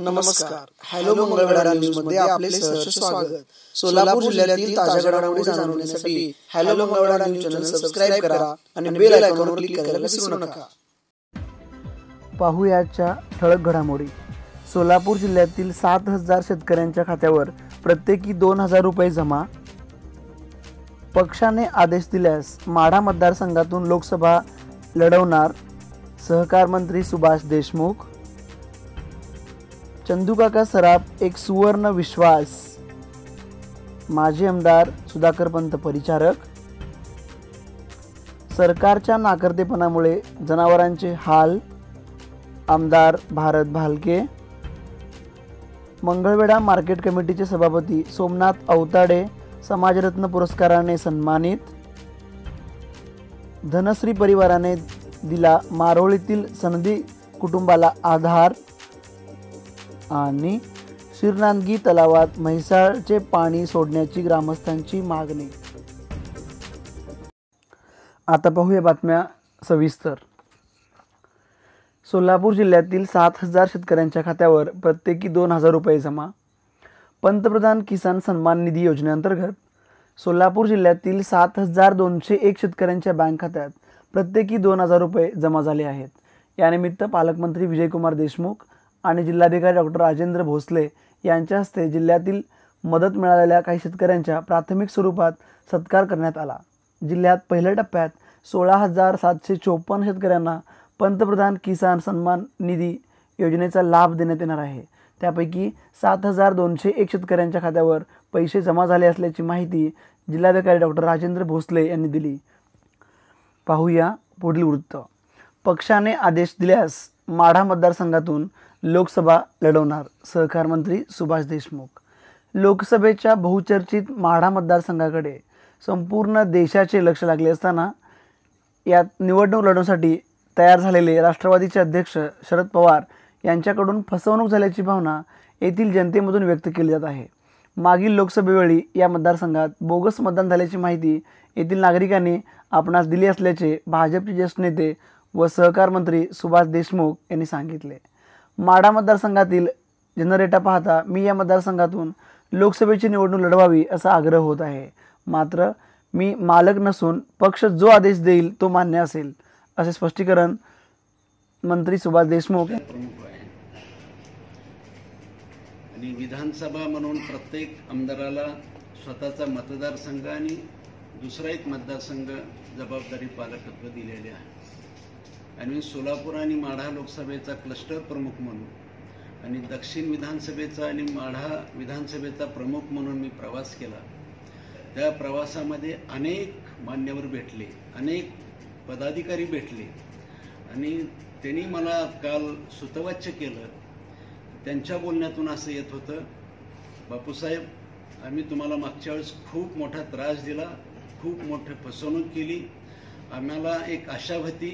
नमस्कार. हॅलो मंगळवेढा न्यूजमध्ये आपले सहर्ष स्वागत. सोलापूर जिल्ह्यातील ताज्या घडामोडी जाणून घेण्यासाठी hello Mangalwedha news channel subscribe करा आणि बेल आयकॉनवर क्लिक करायला विसरू नका. पाहुयाच्या ठळक घडामोडी. सोलापूर जिल्ह्यातील सात हजार शेतकऱ्यांच्या खात्यावर प्रत्येकी दोन हजार रुपये जमा. पक्षाने आदेश दिल्यास माढा मतदारसंघातून लोकसभा लढवणार सहकार मंत्री सुभाष देशमुख. चंदूकाका सराफ एक सुवर्ण विश्वास. माजी आमदार सुधाकर पंत परिचारक. सरकारच्या नाकर्तेपणामुळे जनावरांचे हाल. आमदार भारत भालके. मंगळवेढा मार्केट कमिटीचे सभापती सोमनाथ अवताडे समाजरत्न पुरस्काराने सन्मानित. धनश्री परिवाराने दिला मारोळीतील सनदी कुटुंबाला आधार. आणि शिरनांदगी तलावात म्हैसाळचे पाणी सोडण्याची ग्रामस्थांची मागणी. आता पाहूया बातम्या सविस्तर. सोलापूर जिल्ह्यातील सात हजार शेतकऱ्यांच्या खात्यावर प्रत्येकी दोन हजार रुपये जमा. पंतप्रधान किसान सन्मान निधी योजनेअंतर्गत सोलापूर जिल्ह्यातील सात हजार दोनशे एक शेतकऱ्यांच्या बँक खात्यात प्रत्येकी दोन हजार रुपये जमा झाले आहेत. यानिमित्त पालकमंत्री विजयकुमार देशमुख आणि जिल्हाधिकारी डॉक्टर राजेंद्र भोसले यांच्या हस्ते जिल्ह्यातील मदत मिळालेल्या काही शेतकऱ्यांच्या प्राथमिक स्वरूपात सत्कार करण्यात आला. जिल्ह्यात पहिल्या टप्प्यात सोळा हजार सातशे चोपन्न शेतकऱ्यांना पंतप्रधान किसान सन्मान निधी योजनेचा लाभ देण्यात येणार आहे. त्यापैकी सात हजार दोनशे एक शेतकऱ्यांच्या खात्यावर पैसे जमा झाले असल्याची माहिती जिल्हाधिकारी डॉक्टर राजेंद्र भोसले यांनी दिली. पाहूया पुढील वृत्त. पक्षाने आदेश दिल्यास माढा मतदारसंघातून लोकसभा लढवणार सहकार मंत्री सुभाष देशमुख. लोकसभेच्या बहुचर्चित माढा मतदारसंघाकडे संपूर्ण देशाचे लक्ष लागले असताना यात निवडणूक लढवण्यासाठी तयार झालेले राष्ट्रवादीचे अध्यक्ष शरद पवार यांच्याकडून फसवणूक झाल्याची भावना येथील जनतेमधून व्यक्त केली जात आहे. मागील लोकसभेवेळी या मतदारसंघात बोगस मतदान झाल्याची माहिती येथील नागरिकांनी आपणास दिली असल्याचे भाजपचे ज्येष्ठ नेते व सहकार मंत्री सुभाष देशमुख यांनी सांगितले. माडा मतदारसंघातील जनरेटा पाहता मी या मतदारसंघातून लोकसभेची निवडणूक लढवावी असा आग्रह होत आहे. मात्र मी मालक नसून पक्ष जो आदेश देईल तो मान्य असेल असे स्पष्टीकरण मंत्री सुभाष देशमुख आणि विधानसभा म्हणून प्रत्येक आमदाराला स्वतःचा मतदारसंघ आणि दुसरा एक मतदारसंघ जबाबदारी पालकत्व दिलेले आहे. आणि मी सोलापूर आणि माढा लोकसभेचा क्लस्टर प्रमुख म्हणून आणि दक्षिण विधानसभेचा आणि माढा विधानसभेचा प्रमुख म्हणून मी प्रवास केला. त्या प्रवासामध्ये अनेक मान्यवर भेटले अनेक पदाधिकारी भेटले आणि त्यांनी मला काल सुतवाच्य केलं. त्यांच्या बोलण्यातून असं येत होतं बापूसाहेब आम्ही तुम्हाला मागच्या वेळेस खूप मोठा त्रास दिला खूप मोठी फसवणूक केली. आम्हाला एक आशा होती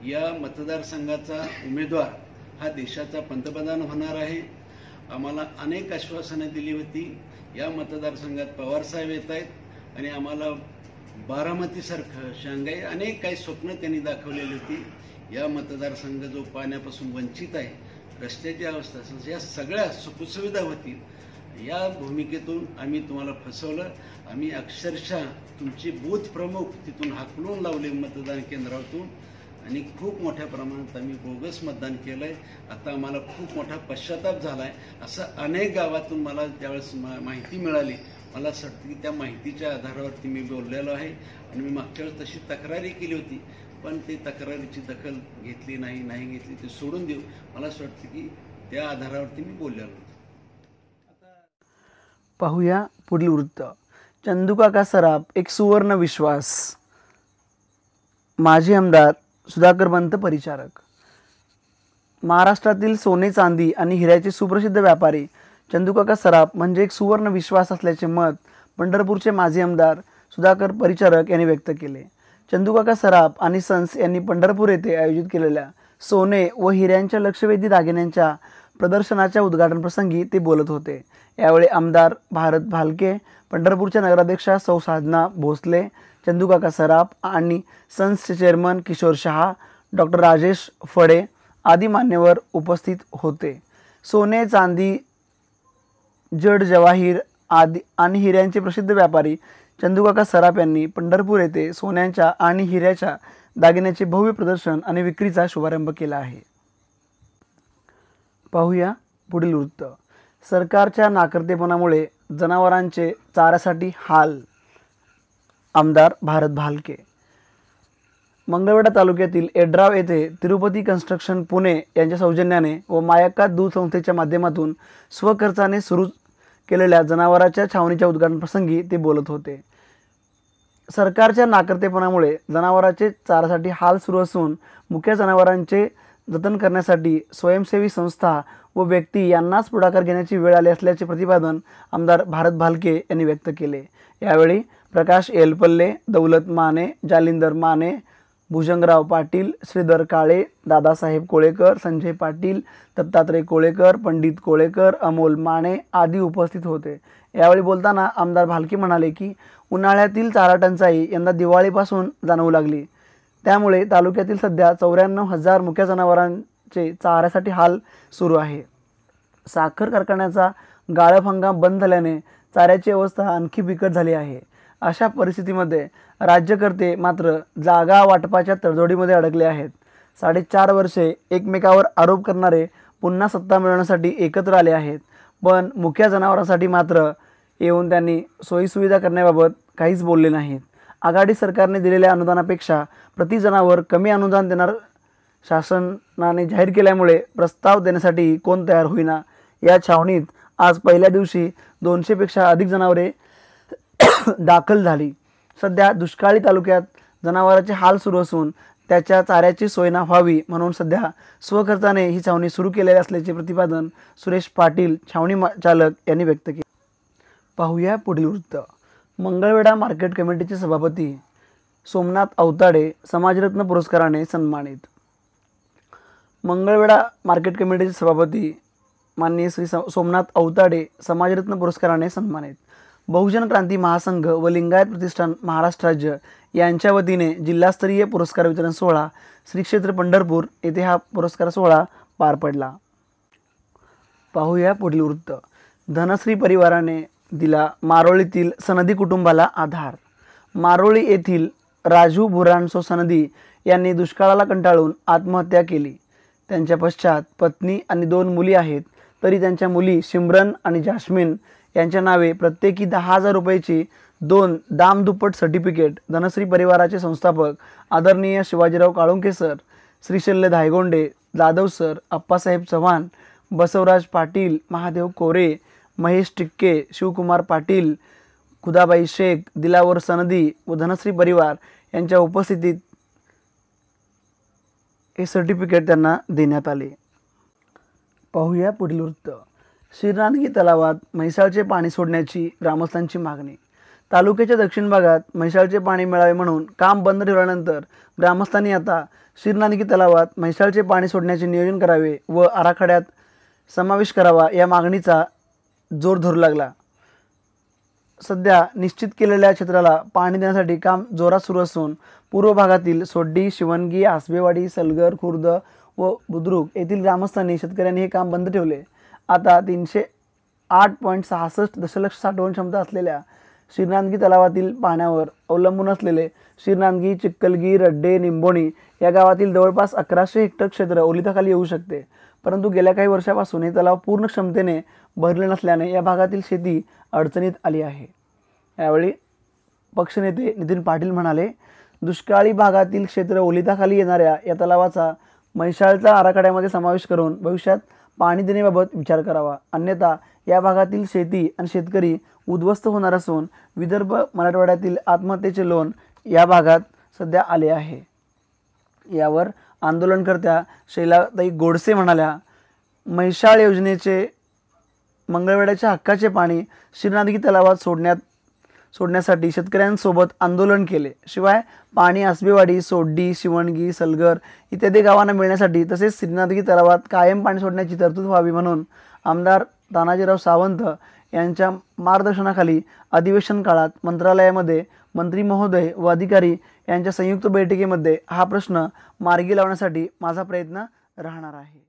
या मतदारसंघाचा उमेदवार हा देशाचा पंतप्रधान होणार आहे. आम्हाला अनेक आश्वासनं दिली होती. या मतदारसंघात पवारसाहेब येत आहेत आणि आम्हाला बारामतीसारखं शांघाई अनेक काही स्वप्न त्यांनी दाखवलेली होती. या मतदारसंघ जो पाण्यापासून वंचित आहे रस्त्याची अवस्था असेल या सगळ्या सुखसुविधा होतील या भूमिकेतून आम्ही तुम्हाला फसवलं. आम्ही अक्षरशः तुमचे बूथ प्रमुख तिथून हाकलून लावले मतदान केंद्रातून. आणि खूप मोठ्या प्रमाणात आम्ही बोगस मतदान केलं आहे आता आम्हाला खूप मोठा पश्चाताप झाला आहे असं अनेक गावातून मला त्यावेळेस माहिती मिळाली. मला असं वाटतं की त्या माहितीच्या आधारावरती मी बोललेलो आहे आणि मी मागच्या वेळेस तशी तक्रारी केली होती. पण ते तक्रारीची दखल घेतली नाही नाही घेतली ते सोडून देऊ. मला असं वाटतं की त्या आधारावरती मी बोललेलो होतो. पाहूया पुढील वृत्त. चंदुकाका सराफ एक सुवर्ण विश्वास. माजी आमदार सुधाकर पंत परिचारक. महाराष्ट्रातील सोने चांदी आणि हिऱ्याचे सुप्रसिद्ध व्यापारी चंदूकाका सराफ म्हणजे एक सुवर्ण विश्वास असल्याचे मत पंढरपूरचे माजी आमदार सुधाकर परिचारक यांनी व्यक्त केले. चंदूकाका सराफ आणि सन्स यांनी पंढरपूर येथे आयोजित केलेल्या सोने व हिऱ्यांच्या लक्षवेधी दागिन्यांच्या प्रदर्शनाच्या उद्घाटन प्रसंगी ते बोलत होते. यावेळी आमदार भारत भालके पंढरपूरच्या नगराध्यक्षा सौ साधना भोसले चंदूकाका सराफ आणि सन्सचे चेअरमन किशोर शहा डॉक्टर राजेश फडे आदी मान्यवर उपस्थित होते. सोने चांदी जड जवाहीर आदी आणि हिऱ्यांचे प्रसिद्ध व्यापारी चंदूकाका सराफ यांनी पंढरपूर येथे सोन्यांच्या आणि हिऱ्याच्या दागिन्याचे भव्य प्रदर्शन आणि विक्रीचा शुभारंभ केला आहे. पाहूया पुढील वृत्त. सरकारच्या नाकर्तेपणामुळे जनावरांचे चाऱ्यासाठी हाल आमदार भारत भालके. मंगळवेढा तालुक्यातील एड्राव येथे तिरुपती कन्स्ट्रक्शन पुणे यांच्या सौजन्याने व मायक्का दूध संस्थेच्या माध्यमातून स्वखर्चाने सुरू केलेल्या जनावरांच्या छावणीच्या उद्घाटनप्रसंगी ते बोलत होते. सरकारच्या नाकर्तेपणामुळे जनावरांचे चारासाठी हाल सुरू असून मुख्य जनावरांचे जतन करण्यासाठी स्वयंसेवी संस्था व व्यक्ती यांनाच पुढाकार घेण्याची वेळ आली असल्याचे प्रतिपादन आमदार भारत भालके यांनी व्यक्त केले. यावेळी प्रकाश येलपल्ले दौलत माने जालिंदर माने भुजंगराव पाटील श्रीधर काळे दादासाहेब कोळेकर संजय पाटील दत्तात्रय कोळेकर पंडित कोळेकर अमोल माने आदी उपस्थित होते. यावेळी बोलताना आमदार भालके म्हणाले की उन्हाळ्यातील चारा टंचाई यंदा दिवाळीपासून जाणवू लागली. त्यामुळे तालुक्यातील सध्या चौऱ्याण्णव हजार मुख्य जनावरांचे चाऱ्यासाठी हाल सुरू आहे. साखर कारखान्याचा गाळप हंगाम बंद झाल्याने चाऱ्याची अवस्था आणखी बिकट झाली आहे. अशा परिस्थितीमध्ये राज्यकर्ते मात्र जागा वाटपाच्या तडजोडीमध्ये अडकले आहेत. साडेचार वर्षे एकमेकावर आरोप करणारे पुन्हा सत्ता मिळवण्यासाठी एकत्र आले आहेत. पण मुख्या जनावरांसाठी मात्र येऊन त्यांनी सोयीसुविधा करण्याबाबत काहीच बोलले नाहीत. आघाडी सरकारने दिलेल्या अनुदानापेक्षा प्रति जनावर कमी अनुदान देणार शासनाने जाहीर केल्यामुळे प्रस्ताव देण्यासाठी कोण तयार होईना या छावणीत आज पहिल्या दिवशी दोनशेपेक्षा अधिक जनावरे दाखल झाली. सध्या दुष्काळी तालुक्यात जनावरांचे हाल सुरू असून त्याच्या चाऱ्याची सोयना व्हावी म्हणून सध्या स्वखर्चाने ही छावणी सुरू केलेली असल्याचे प्रतिपादन सुरेश पाटील छावणी चालक यांनी व्यक्त केले. पाहूया पुढील वृत्त. मंगळवेढा मार्केट कमिटीचे सभापती सोमनाथ अवताडे समाजरत्न पुरस्काराने सन्मानित. मंगळवेढा मार्केट कमिटीचे सभापती माननीय श्री सोमनाथ अवताडे समाजरत्न पुरस्काराने सन्मानित. बहुजन क्रांती महासंघ व लिंगायत प्रतिष्ठान महाराष्ट्र राज्य यांच्या वतीने जिल्हास्तरीय पुरस्कार वितरण सोहळा श्री क्षेत्र पंढरपूर येथे हा पुरस्कार सोहळा पार पडला. पाहूया पुढील वृत्त. धनश्री परिवाराने दिला मारोळीतील सनदी कुटुंबाला आधार. मारोळी येथील राजू बुरांसो सनदी यांनी दुष्काळाला कंटाळून आत्महत्या केली. त्यांच्या पश्चात पत्नी आणि दोन मुली आहेत तरी त्यांच्या मुली सिमरन आणि जास्मिन यांच्या नावे प्रत्येकी दहा हजार रुपयाची दोन दामदुप्पट सर्टिफिकेट धनश्री परिवाराचे संस्थापक आदरणीय शिवाजीराव काळुंके सर श्रीशल्य धायगोंडे जाधव सर अप्पासाहेब चव्हाण बसवराज पाटील महादेव कोरे महेश टिक्के शिवकुमार पाटील खुदाबाई शेख दिलावर सनदी व धनश्री परिवार यांच्या उपस्थितीत हे सर्टिफिकेट त्यांना देण्यात आले. पाहूया पुढील वृत्त. श्रीनांदगी तलावात म्हैसाळचे पाणी सोडण्याची ग्रामस्थांची मागणी. तालुक्याच्या दक्षिण भागात म्हैसाळचे पाणी मिळावे म्हणून काम बंद ठेवल्यानंतर ग्रामस्थांनी आता श्रीनांदगी तलावात म्हैसाळचे पाणी सोडण्याचे नियोजन करावे व आराखड्यात समावेश करावा या मागणीचा जोर धरू लागला. सध्या निश्चित केलेल्या क्षेत्राला पाणी देण्यासाठी काम जोरात सुरू असून पूर्व भागातील सोड्डी शिवणगी आसबेवाडी सलगर खुर्द व बुद्रुक येथील ग्रामस्थांनी शेतकऱ्यांनी हे काम बंद ठेवले. आता तीनशे आठ पॉईंट सहासष्ट दशलक्ष साठवण क्षमता असलेल्या श्रीनांदगी तलावातील पाण्यावर अवलंबून असलेले श्रीनांदगी चिक्कलगी रड्डे निंबोणी या गावातील जवळपास अकराशे हेक्टर क्षेत्र ओलिताखाली येऊ शकते. परंतु गेल्या काही वर्षापासून हे तलाव पूर्ण क्षमतेने भरले नसल्याने या भागातील शेती अडचणीत आली आहे. यावेळी पक्षनेते नितीन पाटील म्हणाले दुष्काळी भागातील क्षेत्र ओलिताखाली येणाऱ्या या तलावाचा मैशाळचा आराखड्यामध्ये समावेश करून भविष्यात पाणी देण्याबाबत विचार करावा. अन्यथा या भागातील शेती आणि शेतकरी उद्ध्वस्त होणार असून विदर्भ मराठवाड्यातील आत्महत्येचे लोन या भागात सध्या आले आहे. यावर आंदोलनकर्त्या शैलाताई गोडसे म्हणाल्या म्हैसाळ योजनेचे मंगळवेड्याच्या हक्काचे पाणी श्रीनादगी तलावात सोडण्यात सोडण्यासाठी शेतकऱ्यांसोबत आंदोलन केले. शिवाय पाणी आसबेवाडी सोड्डी शिवणगी सलगर इत्यादी गावांना मिळण्यासाठी तसेच सिद्धनाथगी तलावात कायम पाणी सोडण्याची तरतूद व्हावी म्हणून आमदार तानाजीराव सावंत यांच्या मार्गदर्शनाखाली अधिवेशन काळात मंत्रालयामध्ये मंत्री महोदय व अधिकारी यांच्या संयुक्त बैठकीमध्ये हा प्रश्न मार्गी लावण्यासाठी माझा प्रयत्न राहणार आहे.